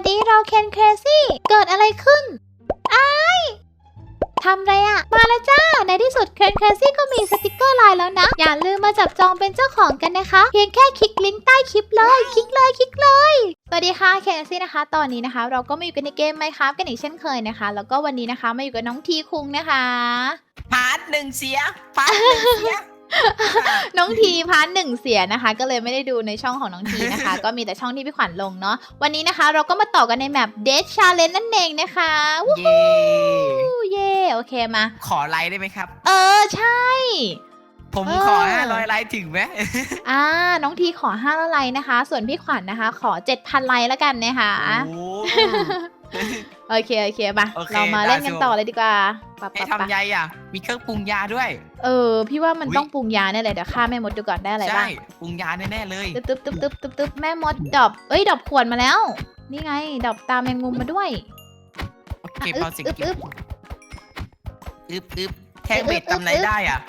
วัสดีเราเคนเครซี่ เกิดอะไรขึ้นไอ้ทำไรอะมาแล้วจ้า ในที่สุดเคนเครซี่ก็มีสติกเกอร์ลน์แล้วนะ อย่าลืมมาจับจองเป็นเจ้าของกันนะคะ เพียงแค่คลิกลิงก์ใต้คลิปเลย คลิกเลย คลิกเลย สวัสดีค่ะเคนเครซี่นะคะ ตอนนี้นะคะ เราก็มาอยู่กันในเกมไหมครับกันอีกเช่นเคยนะคะ แล้วก็วันนี้นะคะมาอยู่กับน้องทีคุงนะคะ พาร์ทหนึ่งเสีย พาร์ทหนึ่งเสีย น้องทีพาร์ทหนึ่งเสียนะคะ ก็เลยไม่ได้ดูในช่องของน้องทีนะคะ ก็มีแต่ช่องที่พี่ขวัญลงเนาะวันนี้นะคะ เราก็มาต่อกันในแมป Dead Challenge นั่นเองนะคะวู้เย่ฮู้เย่โอเคมา ขอไลค์ได้ไหมครับ เออใช่ ผมเออขอห้าร้อยไลค์ถึงไหมอ่า น้องทีขอ5ไลค์นะคะ ส่วนพี่ขวัญนะคะ ขอ7,000ไลค์แล้วกันนะคะ โอ้โอเคโอเคมาโอเคเรามาได้เล่นกันชัวร์ต่อเลยดีกว่าปะให้ปะปะทำไงอะ มีเครื่องปรุงยาด้วย เออ พี่ว่ามันอุ๊ย ต้องปรุงยาแน่เลยเดี๋ยวฆ่าแม่มดดูก่อนได้อะไรใช่บ้างปรุงยาแน่ๆเลย ตึ๊บตึ๊บตึ๊บตึ๊บตึ๊บตึ๊บแม่มดดอบเอ้ยดอบขวดมาแล้ว นี่ไงดอบตาแมงมุมมาด้วยโอเคอะพอเสิ่งอึ๊บกิอึ๊นบอึ๊บอึ๊บแท่งเบสอึ๊บอึ๊บทำอะไรได้อะ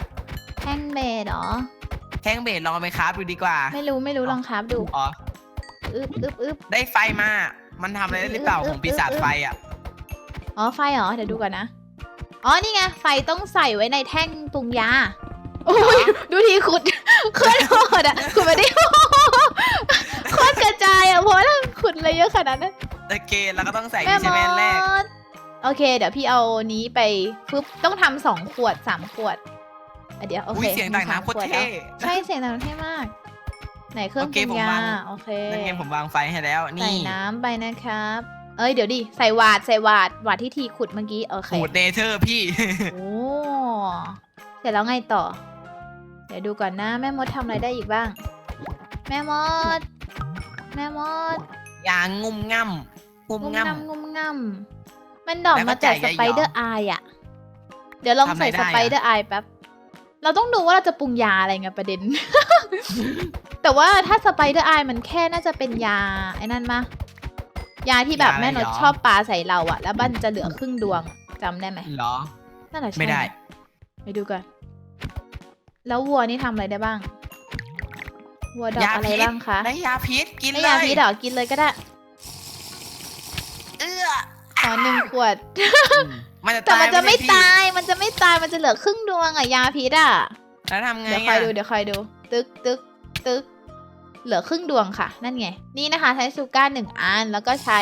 แท่งเบสเหรอแท่งเบสลองเอาไปคราฟดูดีกว่า ไม่รู้ไม่รู้ลองครับดูอ๋อ อึ๊บอึ๊บอึ๊บได้ไฟมา มันทำอะไรได้หรือเปล่าอึ๊บของปีศาจอึ๊บไฟอะ อ๋อไฟเหรอเดี๋ยวดูก่อนนะ อ๋อนี่ไงไฟต้องใส่ไว้ในแท่งปรุงยาโอ้ยดูทีขุดโคตรโหดอะขุดมาดิโคตรกระจายอะเพราะว่าขุดอะไรเยอะขนาดนั้นโอเคแล้วก็ต้องใส่แม่ดิมใช่ไหมอันแรกดโอเค เดี๋ยวพี่เอานี้ไปปึ๊บต้องทำสองขวดสามขวดอะเดี๋ยวโออุ้เคยเสียงต่างมีสามน้ำโคตรขวดเท่แล้วใช่เสียงต่างน้ำเท่มาก ไหนเครื่องโอปเครุงผมยาวาง โอเคนั่นไงผมวางไฟให้แล้ว ใส่นี่น้ำไปนะครับ เอ้ยเดี๋ยวดิใส่หวาดใส่หวาดหวาดที่ทีขุดเมื่อกี้โอเคขูดเนเธอร์พี่ โอ้เสร็จแล้วไงต่อ เดี๋ยวดูก่อนนะ แม่มดทำอะไรได้อีกบ้าง แม่มด แม่มดอย่างงุ่มง่ำงุ่มงุมง่ำงำงุมงำมันดอกแล้วก็มาจากสจ่ายยายไปเดอร์ไออะเดี๋ยวลองทำอะไรใส่ได้สอะไปเดอร์ไอแป๊บ เราต้องดูว่าเราจะปรุงยาอะไรไงประเด็น แต่ว่าถ้าสไปเดอร์ไอมันแค่น่าจะเป็นยาไอ้นั่นมะยาที่แบบยาอะไรแม่นดหรอ ชอบปาใส่เราอะแล้วบ้านจะเหลือครึ่งดวงจำได้ไหมเหรอ นั่นแหละใช่ไม่ได้หไปดูกัน แล้ววัวนี่ทำอะไรได้บ้าง วัวดอกยาอะไรพิษ บ้างคะได้ยาพิษกินไม่เลยยาพิษเหรอกินเลยก็ได้ เอื้อขอหนึ่งขวดมั นจะแต่ตายมันจะไม่ใช่พี่ตาย มันจะไม่ตาย มันจะเหลือครึ่งดวงอะยาพิษอะแล้วทำไงเดี๋ยวคอยอะดู เดี๋ยวคอยดู ตึกตึกตึก เหลือครึ่งดวงค่ะ นั่นไง นี่นะคะใช้ซูก้าหนึ่งอัน แล้วก็ใช้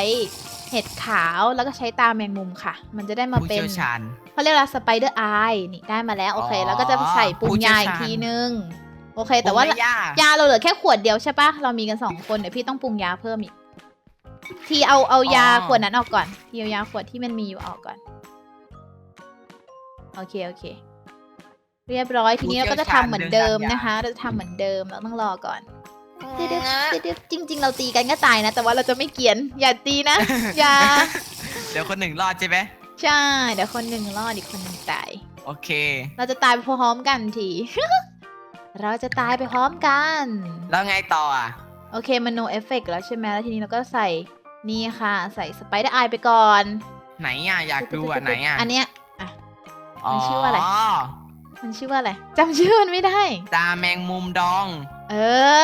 เห็ดขาว แล้วก็ใช้ตาแมงมุมค่ะ มันจะได้มาผู้เป็นเชี่ยวชาญเขาเรียกว่าสไปเดอร์ไอนี่ได้มาแล้ว โอเคอ๋อแล้วก็จะใส่ปรุงผู้เชี่ยยาวอีกชาญทีนึง โอเค แต่ว่าปรุงไม่ยากยาเราเหลือแค่ขวดเดียวใช่ปะเรามีกันสองคน เดี๋ยวพี่ต้องปรุงยาเพิ่มอีก ทีเอาเอายาขวดนั้นออกก่อน ทีเอายาขวดที่มันมีอยู่ออกก่อน โอเคโอเค เรียบร้อยทีนี้เราก็จะทำเหมือนเดิมนะคะ เราจะทำเหมือนเดิมเราต้องรอก่อนตึ๊ดๆตึ๊ดๆจริง ๆ เราตีกันก็ตายนะ แต่ว่าเราจะไม่เกรียนอย่าตีนะอย่าเดี๋ยวคนหนึ่งรอดใช่ไหมใช่เดี๋ยวคนหนึ่งรอดอีกคนหนึ่งตายโอเค เราจะตายไปพร้อมกันที เราจะตายไปพร้อมกัน แล้วไงต่ออะ โอเคมัน no effect แล้วใช่ไหมแล้วทีนี้เราก็ใส่นี่ค่ะ ใส่สไปเดอร์ไอไปก่อน ไหนอะ อยากดูอะ ไหนอะ อันเนี้ยอ๋อ มันชื่อว่าอะไร มันชื่อว่าอะไรจำชื่อมันไม่ได้ ตาแมงมุมดอง เอ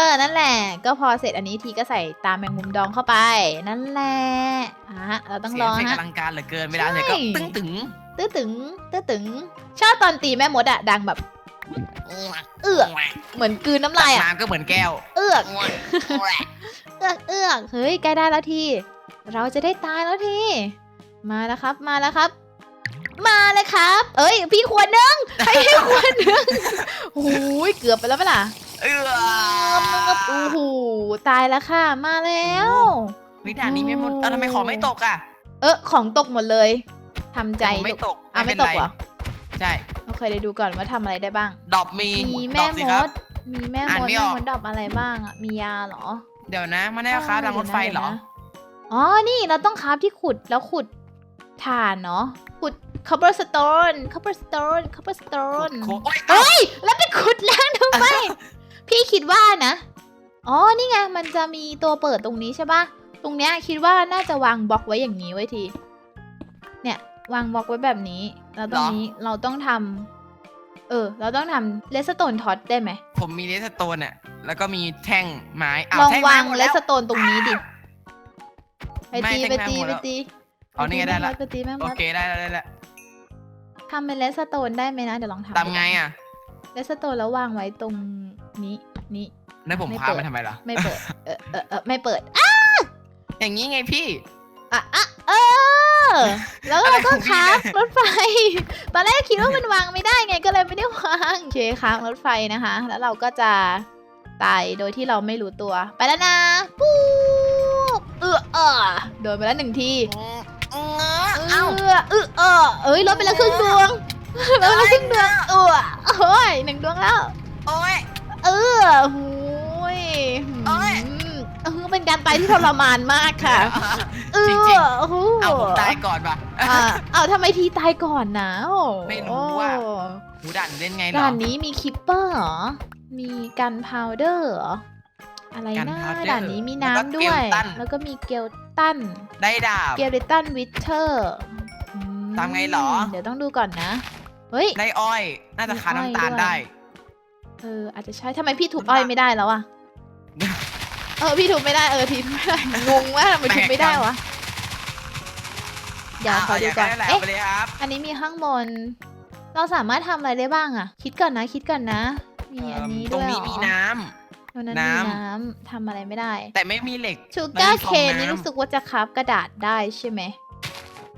อ นั่นแหละ ก็พอเสร็จอันนี้ทีก็ใส่ตามแมงมุมดองเข้าไป นั่นแหละอะเราต้องเสีรยองเพลงฮะอลังการเหลือเกินเวลาเนี่ยก็ใช่ ตึ้งตึงตื้อตึงตื้อตึง ชอบตอนตีแม่มดอะดังแบบ เอือกเหมือนกลืนน้ำลายอะน้ำก็เหมือนแก้ว เอือก เอือกเอือกเฮ้ยใกล้ได้แล้วที เราจะได้ตายแล้วที มาแล้วครับ มาแล้วครับ มาเลยครับ เอ้ย พี่ขวดนึงให้พี่ขวดนึงโอ้ยเกือบไปแล้วเปะล่าเอื้อโอ้โหตายแล้วค่ะ มาแล้ววิด่านนี้ไม่หมดเออทำไมของไม่ตกอะ เออของตกหมดเลยทำใจของไม่ลูกตกอะไม่เป็นตกไรเหรอใช่โอเคเดี๋ยวดูก่อนว่าทำอะไรได้บ้าง ดอบมีมีดแม่อบสิมครับดมีแม่มอ่านดไม่แม่ออกมดดอกอะไรบ้างอะมียาเหรอ เดี๋ยวนะมันได้ราคาทางรถไฟเหรอดี๋ยวนะอ๋อนี่เราต้องคราฟที่ขุดแล้วขุดถ่านเนาะขุด cobblestone cobblestone cobblestone โค้งโอ๊ยเอ้าเฮ้ย แล้วไปขุดแล้วทำไม พี่คิดว่านะ อ๋อ นี่ไง มันจะมีตัวเปิดตรงนี้ใช่ปะตรงเนี้ยคิดว่าน่าจะวางบล็อกไว้อย่างนี้ไว้ที เนี่ยวางบล็อกไว้แบบนี้ แล้วตรงนี้เราต้องทำเออ เราต้องทำเลสโตนท็อตได้ไหม ผมมีเลสโตนอะแล้วก็มีแท่งไม้อ้าลองแท่วางไม้หมดเลแล้วสโตนตรงนี้ดิ ไปตีไม่ไปแท่งตีน้ำหมดไปแล้วตีเอานี่ไงได้ละไปตีแม่มโอดเคได้แล้วได้แล้ว ทำเป็นเลสโตนได้ไหมนะเดี๋ยวลองทำทำไงอะเลสโตนแล้ววางไว้ตรงนี้นี้แล้วผมไม่พาเปิดมาทำไมล่ะ ไม่เปิด เออเออเออไม่เปิดอะอย่างนี้ไงพี่อะอะเออ แล้วอะไรเราก็ของพี่ค้างเนี่ยรถไฟ ตอนแรกคิดว่ามันวางไม่ได้ไงก็เลยไม่ได้วางโอเคค้างรถไฟนะคะ แล้วเราก็จะตายโดยที่เราไม่รู้ตัว ไปแล้วนะ ปุ๊บเออเออโดนไปแล้วหนึ่งทีเอ้าเออเออเออเอ้ยลดไปแล้วครึ่งดวงลดไปแล้วครึ่งดวงเออโอ้ยหนึ่งดวงแล้ว โอ้ย เออหูยโอ๊ยหืมเออเป็นการตายที่ทรมานมากค่ะ เออจริงโอ้โหๆเอาผมตายก่อนป่ะอะเอาทำไมทีตายก่อนนะโอ้ไม่รู้อะหูดันเล่นไงเหรอด่านนี้มีคิปเปอร์เหรอ มีกันพาวเดอร์เหรอ อะไรนะ Gunpowder ด่านนี้มีแล้วก็น้ำด้วย Skeleton แล้วก็มีเกลตัน ได้ดาบ เกลตันวิเทอร์ ทำไงเหรอ เดี๋ยวต้องดูก่อนนะ เฮ้ยได้อ้อย น่าจะคามีอ้อยน้ำตาลด้วยได้ เออ อาจจะใช่ทำไมพี่ถูกน้ำตาลอ้อยไม่ได้แล้วอะเออ พี่ถูกไม่ได้ เออทีถูกไม่ได้ งงว่าทำไมถูกไม่ได้วะ เดี๋ยวขอดูก่อนเาย่างแหละเอ๊ะไปเลยครับอันนี้มีข้างบน เราสามารถทำอะไรได้บ้างอะคิดก่อนนะ คิดก่อนนะ มีอันนี้ตรด้งวยเหรนี้อมีน้ตรงนั้นน้มีำน้ำทำอะไรไม่ได้ำแต่ไม่มีเหล็กชูมันการ์มีฟเคนองนี่น้ำรู้สึกว่าจะคับกระดาษได้ใช่ไหม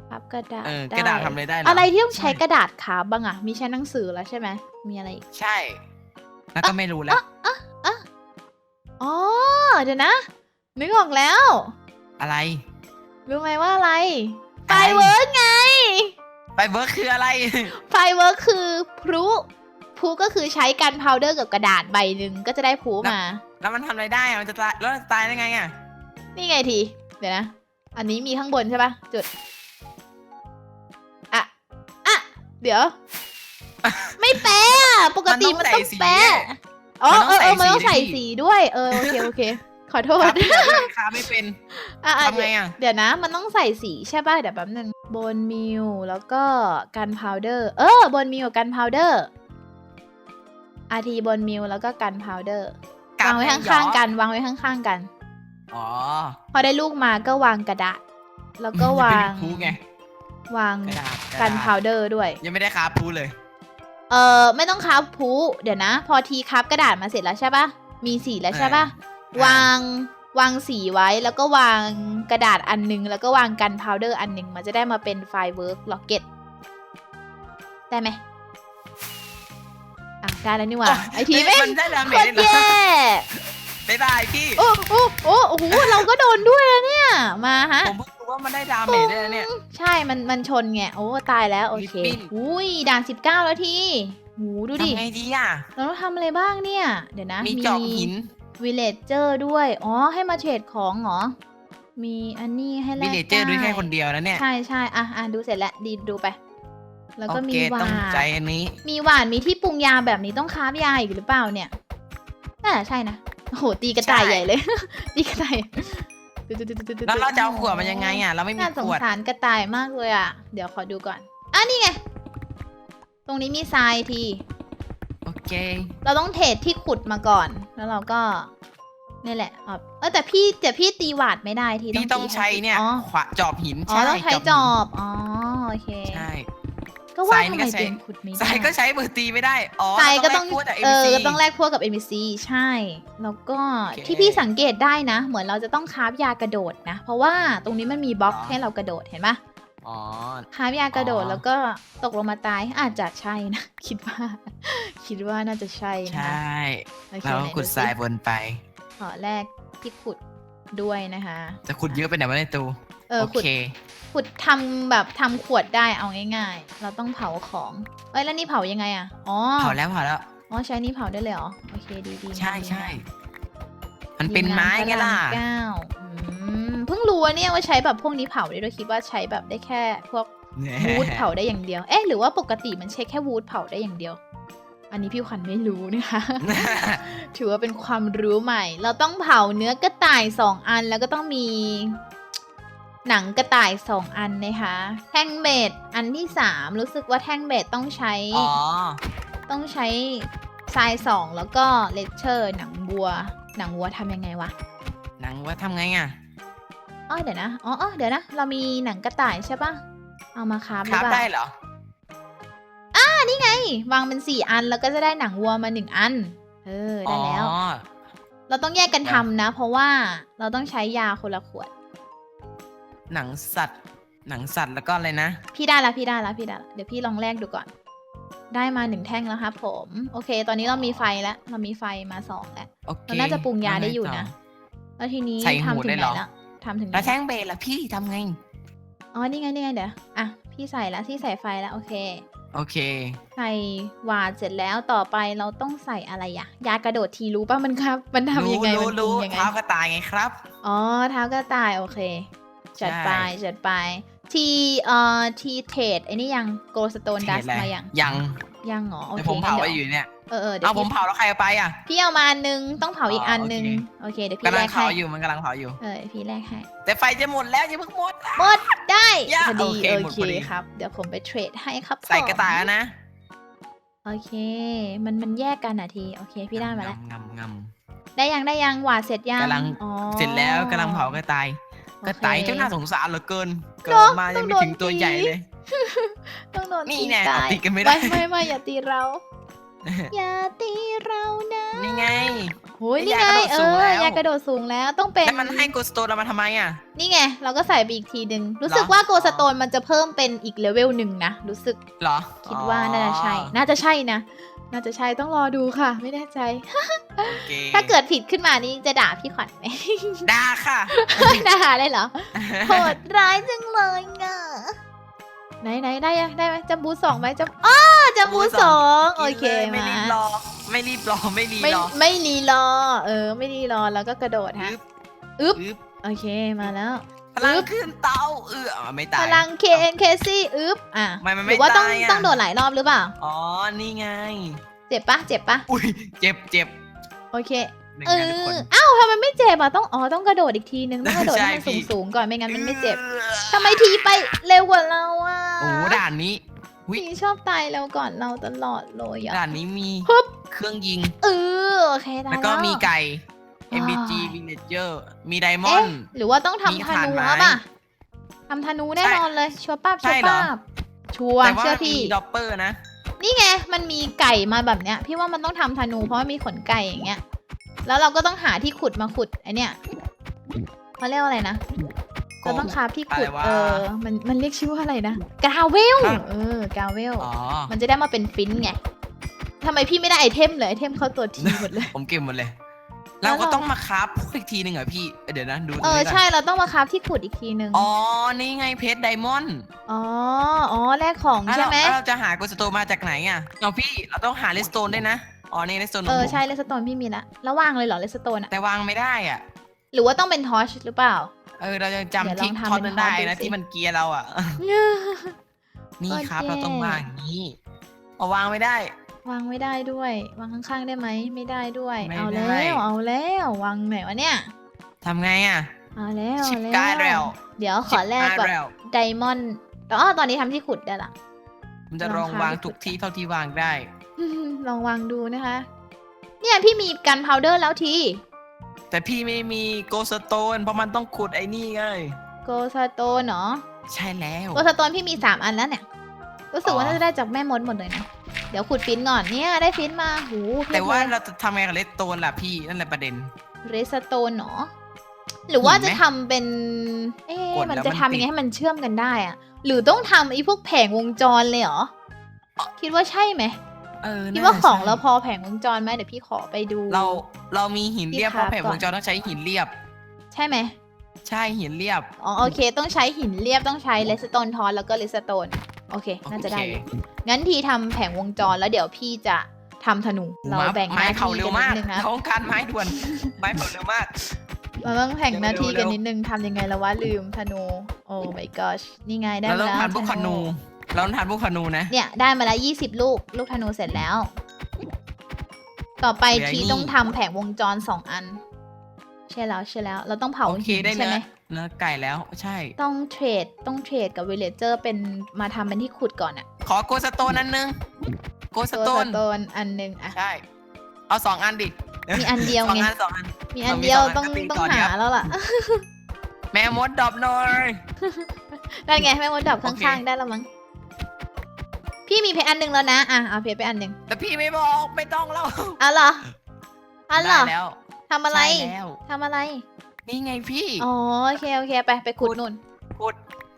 คับกระดาษเออได้กระดาษทำอะไรได้เหอะไรที่ต้องใช้กระดาษคับบ้างอะมีใช้หนังสือแล้วใช่ไหมมีอะไรอีกใช่ แล้วก็ไม่รู้แล้ว อ๋อเดี๋ยวนะ นึกออกแล้ว อะไร รู้ไหมว่าอะไรไฟอะไรเวิร์กไงไปเบิร์กคืออะไรไฟเวิร์กคือพลุพลุก็คือใช้กันพาวเดอร์กับกระดาษใบหนึ่งก็จะได้พลุมา แล้วมันทำอะไรได้อะมันจะตายแล้วมันจะตายได้ไงอะนี่ไงที เดี๋ยวนะ อันนี้มีข้างบนใช่ปะจุด เดี๋ยว ไม่แปะอะปกติมันต้องแปะอ๋อเออเออมันต้องใส่สีด้วย เออโอเคโอเค ขอโทครัษบไม่เป็นคาไม่เป็นอะอะทำไงอะเดี๋ยวนะ มันต้องใส่สีใช่ป่ะเดี๋ยวแป๊บนึงบนมิลแล้วก็กันพาวเดอร์ เออบนมิลกันพาวเดอร์อาทีบนมิลแล้วก็กันพาวเดอร์วางไว้ข้างๆกันวางไว้ข้างๆกัน อ๋อ พอได้ลูกมาก็วางกระดาษ แล้วก็วางเป็นพูไง วางกระดาษกันระดษพาวเดอร์ด้วย ยังไม่ได้คาพูเลย เออไม่ต้องคับพลุเดี๋ยวนะ พอทีคับกระดาษมาเสร็จแล้วใช่ปะมีสีแล้วใช่ปะอ่าวางวางสีไว้แล้วก็วางกระดาษอันหนึง แล้วก็วางกันพาวเดอร์อันหนึง มันจะได้มาเป็นไฟเวิร์กล็อกเก็ตได้ไหมอะได้แล้วนี่หว่าไอทีแม่มังนได้ดาโคเมจตรได้เหรอแย่บ๊ายบายพี่โอ้โอ้โอ้โอ้โหเราก็โดนด้วยแล้วเนี่ย มาฮะ ผมเพิ่งรู้ ว่ามันได้ดาเมจได้แล้วเนี่ย ใช่ มัน มันชนไง โอ้ ตายแล้ว โอเค ลิปปิ้น อุ้ย ด่าน 19 แล้วทีหูดูดิ ทำไงดีอะ เราต้องทำอะไรบ้างเนี่ย เดี๋ยวนะ มีจอบหินวิเลจเจอร์ด้วย อ๋อ ให้มาเทรดของเหรอ มีอันนี้ให้แลวิกเลเจอร์ด้วยแค่คนได้เดียวนะเนี่ย ใช่ใช่อะอะดูเสร็จแล้ว ดีดูไป แล้วโอก็มีเคหวาต้องใจนอันนี้ มีหวานมีที่ปรุงยาแบบนี้ต้องค้าบยาอีกหรือเปล่าเนี่ยน่าจะใช่นะ โอ้โห ตีกระต่ายใช่ ใหญ่เลย ตีกระต่าย แล้วเราจะเอาขวดมันยังไงอะ เราไม่มีน่าสขงวดสารกระต่ายมากเลยอะ เดี๋ยวขอดูก่อนอะนี่ไง ตรงนี้มีทรายที โอเค เราต้องเทรดที่ขุดมาก่อน แล้วเราก็นี่แหละอ๋อเออแต่พี่แต่พี่ตีหวาดไม่ได้ทีพี่ต้องตีใช้เนี่ย อ๋อขวาจอบหินอ๋อต้องใช้จหิอบ อ๋อโอเคนใช่ ก็ว่าทรายนี่ทำไมก็ใช้เตียงขุดไม่ได้สายก็ใช้มือตีไม่ได้ อ๋อทรายก็ต้องแลพูดจากเอ ABC อต้องแลกพวกกับ NPC ใช่ แล้วก็โอเคที่พี่สังเกตได้นะ เหมือนเราจะต้องคราฟยากระโดดนะ เพราะว่าตรงนี้มันมีบล็อกอ๋อ ให้เรากระโดดเห็นปะอ๋อ คราฟยากระโดดอ๋อ แล้วก็ตกลงมาตายอาจจะใช่นะ คิดว่า คิดว่าน่าจะใช่ใชนะ่โอเคเราไหนขุดสิทรายบนไป ขอแรกที่ขุดด้วยนะคะ จะขุดเยอะไปไหนวะในตูเออโอขุดเค ขุดทำแบบทำขวดได้เอาง่ายๆ เราต้องเผาของ เอ้ยแล้วนี่เผายังไงอะอ๋อ เผาแล้วเผาแล้วอ๋อใช้นี่เผาได้เลยเหรอ โอเคดีดีใช่ดีใช่ดีมันเป็นไม้ไงล่ะยิงงานพรามเก้าอืมเพิ่งรู้ว่าเนี่ยว่าใช้แบบพวกนี้เผาได้ด้วยคิดว่าใช้แบบได้แค่พวกวูดเผาได้อย่างเดียว เอ๊ะหรือว่าปกติมันใช้แค่วูดเผาได้อย่างเดียว อันนี้พี่ขวัญไม่รู้นะคะ ถือว่าเป็นความรู้ใหม่ เราต้องเผาเนื้อกระต่ายสองอันแล้วก็ต้องมี หนังกระต่ายสองอันนะคะแท่งเบดอันที่สามรู้สึกว่าแท่งเบดต้องใช้ อ๋อ ต้องใช้ทรายสองแล้วก็เลคเชอร์หนังวัว หนังวัวทำยังไงวะหนังว่าทำไงอะ อ๋อเดี๋ยวนะอ๋ออ๋อเดี๋ยวนะ เรามีหนังกระต่ายใช่ปะเอามาคราฟหครือรับเปล่าได้เหรอไงวางเป็นสี่อันแล้วก็จะได้หนังวัวมาหนึ่งอัน เออได้แล้ว อ๋อ เราต้องแยกกันทำนะ เพราะว่าเราต้องใช้ยาคนละขวด หนังสัตว์ หนังสัตว์แล้วก็อะไรนะ พี่ได้แล้วพี่ได้แล้วพี่ได้แล้วเดี๋ยวพี่ลองแลกดูก่อน ได้มาหนึ่งแท่งแล้วครับผม โอเค ตอนนี้เรามีไฟแล้ว เรามีไฟมาสองแล้วโอเคเราน่าจะปรุงยาแล้วงได้อยู่ต่นะ แล้วทีนี้ใส่หูทำถึได้งเหไหรนอละทำถึงไหนแล้วแท่งเบสล่ะพี่ทำไง อ๋อ นี่ไงนี่ไงเดี๋ยว อะ พี่ใส่แล้วที่ใส่ไฟแล้วโอเค โอเค ใส่หวาดเสร็จแล้วต่อไปเราต้องใส่อะไรอะยากระโดดทีรู้ป่ะมันครับ มันทำยังไงรู้มันปรุรู้งยังไง เท้ากระต่ายไงครับ อ๋อเท้ากระต่ายโอเค จัดไปใช่จัดไป ทีเอ่อทีเทรดไอ้นี่ยังโกลสโตนดัสเทรดอะไรมายังยังยังเหรอโอแต่เคผมเผางั้นไว้ดี๋วอยู่เนี่ยเออเออเดี๋ยเอาวผมพี่เผาแล้วใครเอาไปอะ พี่เอามาอันนึงต้องเผาอีกอ๋ออัอันนึงโอเคโอเคเดี๋ยวพี่กำแลลังกเผาให้อยู่มันกำลังเผาอยู่เออเดี๋ยวพี่แลกให้แต่ไฟจะหมดแล้วอย่าเพิ่งหมดหมดได้ยะพอดีโอเคโอหมดเคพอดีครับ เดี๋ยวผมไปเทรดให้ครับใส่ผมกระต่ายแล้วนะโอเค มันมันแยกกันอะทีโอเค พี่ได้มาแล้วงำงำได้ยังได้ยังหวาดเสร็จยังกำลังอ๋อเสร็จแล้วกำลังเผากระต่ายโอเค กระต่ายเจ้าน่าสงสารเหลือเกิน เกิเนอะดมายังไม่ต้องโดนถึงตัวตีใหญ่เลย ต้องโดนนี่ตีแน่ตายตีกันไม่ได้ ไม่ไม่อย่าตีเรา อย่าตีเรานะนี่ไง โอ้ยนี่นี่ไงยากระโดดเอสูงอแล้วยากระโดดสูงแล้วต้องเป็น แล้วมันให้กูสโตนเรามาทำไมอะ นี่ไง เราก็ใส่ไปอีกทีหนึ่งรู้สึกเหรอว่าโกสโตนมันจะเพิ่มเป็นอีกเลเวลหนึ่งนะ รู้สึกเหรอคิดว่าน่าจะใช่ น่าจะใช่นะ น่าจะใช่ต้องรอดูค่ะ ไม่แน่ใจโอเคถ้าเกิดผิดขึ้นมานี่จะด่าพี่ขวัญไหมด่าค่ะด่าเลยเหรอโหดร้ายจังเลยอะไหนไหนได้ยังได้ไหมจำบูสองไหมจำอ้อจำบูสองโอเคกินลยไม่มารีบรอไม่รีบรอไม่รีบไม่รอไม่รีรอ เออ ไม่รีรอแล้วก็กระโดดฮะอึ๊บอึ๊บอึ๊บโอเคมาแล้ว พลังอึ๊บขึ้นเตาเออเอาไม่ตาย พลัง KNKC อึ๊บอะไม่มันหไม่รือว่าต้องตายอะ ต้องโดดหลายรอบหรือเปล่า อ๋อ นี่ไง เจ็บปะเจ็บปะอุ้ย เจ็บเจ็บโอเคหนึ่งเอนะทุกอคน อ้าวทำไมไม่เจ็บอะต้องอ๋อต้องกระโดดอีกทีนึงต้องกระโดดใช่ให้มันพี่ สูงๆก่อนไม่งั้นมันไม่เจ็บออทำไมทีไปเร็วกว่าเราอะโอ้โหด่านนี้ อุ๊ย ทีชอบตายเร็วก่อนเราตลอดเลยอะ ด่านนี้มีฮึบ เครื่องยิง เออโอเคได้แล้วก็มีไก่ MBG ว้าย Villager มีไดมอเอ๊ะนด์ หรือว่าต้องมีทำธฐานนูไม้วะป่ะทำธนูแน่นอนเลย ชัวร์ป้าบใช่ชัวร์เหรอ ป้าบชัวร์แต่ว่าเชื่อมีพี่ดอปเปอร์นะ นี่ไง มันมีไก่มาแบบเนี้ย พี่ว่ามันต้องทำธนูเพราะมันมีขนไก่อย่างเงี้ย แล้วเราก็ต้องหาที่ขุดมาขุดไอเนี้ยเขาเรียกว่าอะไรนะเราต้องคาบที่ขุด อะไรวะเออ มัน มันเรียกชื่อว่าอะไรนะ กาเวลฮะเออ กาเวล อ๋อ มันจะได้มาเป็นฟินไงทำไมพี่ไม่ได้ไอเทมเลยไอเทมเข้าตัวทีหมดเลย ผมเก็บหมดเลยแล้ว เราก็เราต้องมาคราฟพวกอีกทีหนึ่งเหรอพี่ เดี๋ยวนะดูตรงเออนี้ก่อนใช่เราต้องมาคาบที่ขุดอีกทีนึงอ๋อ นี่ไงเพชรไดมอนด์อ๋ออ๋อแลกของแล้วใช่เราไหมแล้วเราจะหาโกสโตมาจากไหนอะเอาพี่เราต้องหาเลสโตนด้วยนะ อ๋อนี่เลสโตนเออใช่เลสโตนพี่มีละแล้ววางเลยเหรอเลสโตนอะแต่วางไม่ได้อะ หรือว่าต้องเป็นทอชหรือเปล่า เออเราจะเดี๋ยวจำลทิอกงทำทอนเป็นั้นนได้ฮอตดูนะสิ ที่มันเกียร์เราอะ นี่ครับโอเคเราต้องวางอย่างนี้เอาวางไม่ได้ วางไม่ได้ด้วย วางข้างๆได้ไหมไม่ได้ด้วย ไม่เอาได้ แล้วเอาแล้ววางไหนวะเนี่ย ทำไงอะเอาแล้วชิปเอากายแล้แล้ววเดี๋ยวขอแลกชิปแบบแล้วไดมอนด์อ๋อตอนนี้ทำที่ขุดได้ละ มันจะลลอองงค้าวางที่ทุกขุดที่เท่าที่วางได้ ลองวางดูนะคะ เนี่ยพี่มีกันพาวเดอร์แล้วทีแต่พี่ไม่มีโกสโตน เพราะมันต้องขุดไอ้นี่ไง โกสโตนเนาะใช่แล้ว โกสโตนพี่มีสามอันแล้วเนี่ย รู้สึกว่าอ๋อ น่าจะได้จากแม่มดหมดเลยนะ เดี๋ยวขุดฟินก่อนเนี่ยได้ฟินมาหูเพียบแต่ว่าเลยเราจะทำไงกับเลสโตนล่ะพี่นั่นแหละประเด็น เรสโตนเนาะหรือว่าหินไหมจะทำเป็น เอ๊ะกดมันแล้วจะมันทำยังไงติด ให้มันเชื่อมกันได้อะหรือต้องทำไอ้พวกแผงวงจรเลยเหรอ คิดว่าใช่ไหมเออคิดน่ว่าของใช่เราพอแผงวงจรไหมเดี๋ยวพี่ขอไปดู เราเรามีหินเรียบพี่เพครัราะบแผงก่วอน งจรต้องใช้หินเรียบ ใช่ไหมใช่หินเรียบ อ๋อโอเค ต้องใช้หินเรียบต้องใช้เลสโตนทอนแล้วก็เลสโตนโอเค น่าจะได้อยู่โอเค งั้นทีทำแผงวงจรแล้วเดี๋ยวพี่จะทำธนู เราแบ่งหไม้น้าเผาที่เร็กัวนมากนิดนึงนะเขาต้องการไม้ด่วน ไม้เผาเร็วมาก เราต้องแบ่งหน้าที่กันเร็วๆนิดนึงทำยังไงแล้วว่าลืมธนู โอ้ my gosh นี่ไงได้เรามาต้องแล้วทานพวกขนู เราต้องทานพวกขนูนะ เนี่ยได้มาแล้ว20 ลูก ลูกธนูเสร็จแล้ว ต่อไปเหลือไอ้ทีนี่ ต้องทำแผงวงจรสองอัน ใช่แล้วใช่แล้ว เราต้องเผาโอเคหินได้ใช่เนื้ไหมอเนื้อไก่แล้วใช่ ต้องเทรดต้องเทรดกับวิลเลเจอร์เป็นมาทำเป็นที่ขุดก่อนอะขอโกสโตนอันนึงโกสตัวโตสนโตนอันหนึ่งอะใช่ เอาสองอันดิมีอันเดียวสองไง อันสองอัน มีอันเรามีเดียวสองอันต้องก็ตีต้องต่อเดี๋หายวแล้วล่ะแแม่มดดรอปหน่อย ได้ไงแม่มดดับโอเคข้างๆได้แล้วมั้ง พี่มีเพชรอันหนึ่งแล้วนะ อะเอาเพชรไปอันหนึ่งแต่พี่ไม่บอกไม่ต้องแล้วเอาเหรอเอาเหรอได้แล้ว ทำอะไร ใช่แล้วทำอะไร นี่ไงพี่ อ๋อโอเคโอเคไปไปขุดนู่น ขุด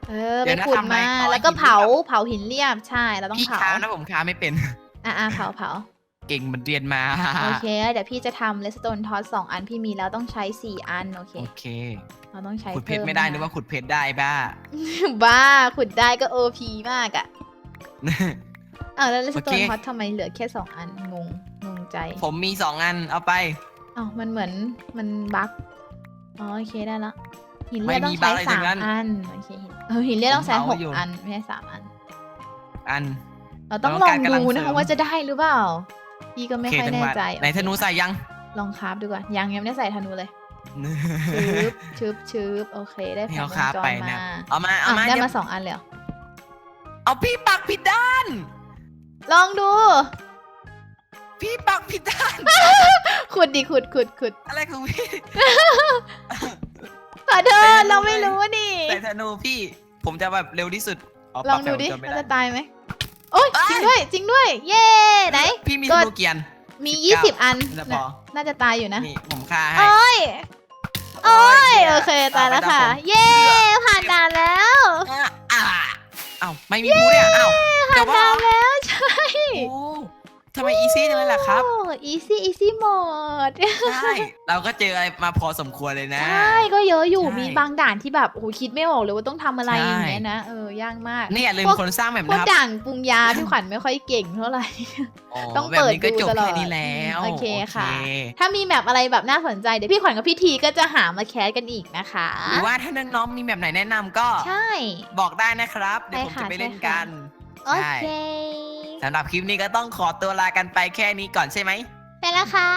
เออเดี๋ไปยวนะขุดทำไมมา เอาแล้วก็หินเผาเรียบ เผาหินเรียบใช่เราต้องพี่เผาค้านะผมค้าไม่เป็น อะอะเผาเผาเก่งเหมันเรียนมาโอเคเดี๋ยวพี่จะทำเลสโตนทอสสองอันพี่มีแล้วต้องใช้สี่อันโอเค โอเค เราต้องใช้ขุดเพชรพิ่ไม่ได้ะนึกว่าขุดเพชรได้บ้า บ้าขุดได้ก็โอพีมากอะอ้าวแล้วเลสโตโอนเค ทอสทำไมเหลือแค่สองอันงงงงใจ ผมมีสองอันเอาไป อ้าวมันเหมือนมันบั๊กอ๋อโอเคได้ละหินไม่เลือดต้องมีบั๊ใช้กอะไรทั้สามงนั้นอันโอเคหินเออหินเลือดต้องใช้ผมหเผากอยู่ อันไม่ใช่สามอัน อัน เราต้องแล้วลก็องการกำลังดูนะเสริคะม ว่าจะได้หรือเปล่าพี่ก็โอไม่เคค่อยจังแน่หวะใจไหนธนูใส่ยัง ลองคราฟดูก่อนยังยังไม่ได้ใส่ธนูเลยชึบชึบชึบโอเคได้แผนี่งเขาวคางบจไปรนะ มาเอามาเอาอะมาได้เดี๋ยวมาสองอันเลยเหรอเอาพี่ปักผิดด้านลองดู พี่ปักผิดด้าน ขุดดิขุดขุดขุดอะไรของพี่ ขอโทใส่ษธนูเราไม่เลยรู้นี่ใส่ธนูพี่ ผมจะแบบเร็วที่สุดลองดูดิปรับแถวจนไม่ว่าได้จะตายไหมโอ้ยเอ้ยจริงด้วย จริงด้วย เย้ไหนพี่มีกธดนูเกียนมี19 20อันจะพอน่ะน่าจะตายอยู่นะนี่ผมฆ่าให้โอ้ยโอ้ยหี้โอเคตายแล้วค่ะเอาไปเย้ผ่านด่านแล้วตามผมอะอะเอ้าไม่มีผู้เนี่ยเอ้าผ่าแต่นว่าด่านแล้วใช่โอ้ ทำไมอีซี่จังเลยล่ะครับ โอ้ easy easy mode ใช่ เราก็เจออะไรมาพอสมควรเลยนะ ใช่ก็เยอะอยู่ใช่มีบางด่านที่แบบโอ้โหคิดไม่ออกเลยว่าต้องทำอะไรใช่ อย่างเงี้ยนะเออยากมาก นี่อย่าลืมพวก คนสร้างแบบพวกนะครับด่านปรุงยาพี่ขวัญไม่ค่อยเก่งเท่าไหร่ ต้องแบบเปิดนี้ก็ดูจบตลอดแค่นี้แล้วโอเคค่ะถ้ามีแมปอะไรแบบน่าสนใจเดี๋ยวพี่ขวัญกับพี่ทีก็จะหามาแคสกันอีกนะคะ หรือว่าถ้าน้องๆมีแบบไหนแนะนำก็ใช่ บอกได้นะครับ เดี๋ยวผมใช่ค่ะจะไปเล่นใช่ค่ะกัน โอเค สำหรับคลิปนี้ก็ต้องขอตัวลากันไปแค่นี้ก่อนใช่ไหม ไปแล้วครั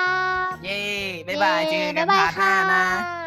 บเย้ บ๊ายบายเจอกันบ๊ายบายพาร์ทหน้านะค่ะบ๊ายบายเย้บ๊ายบาย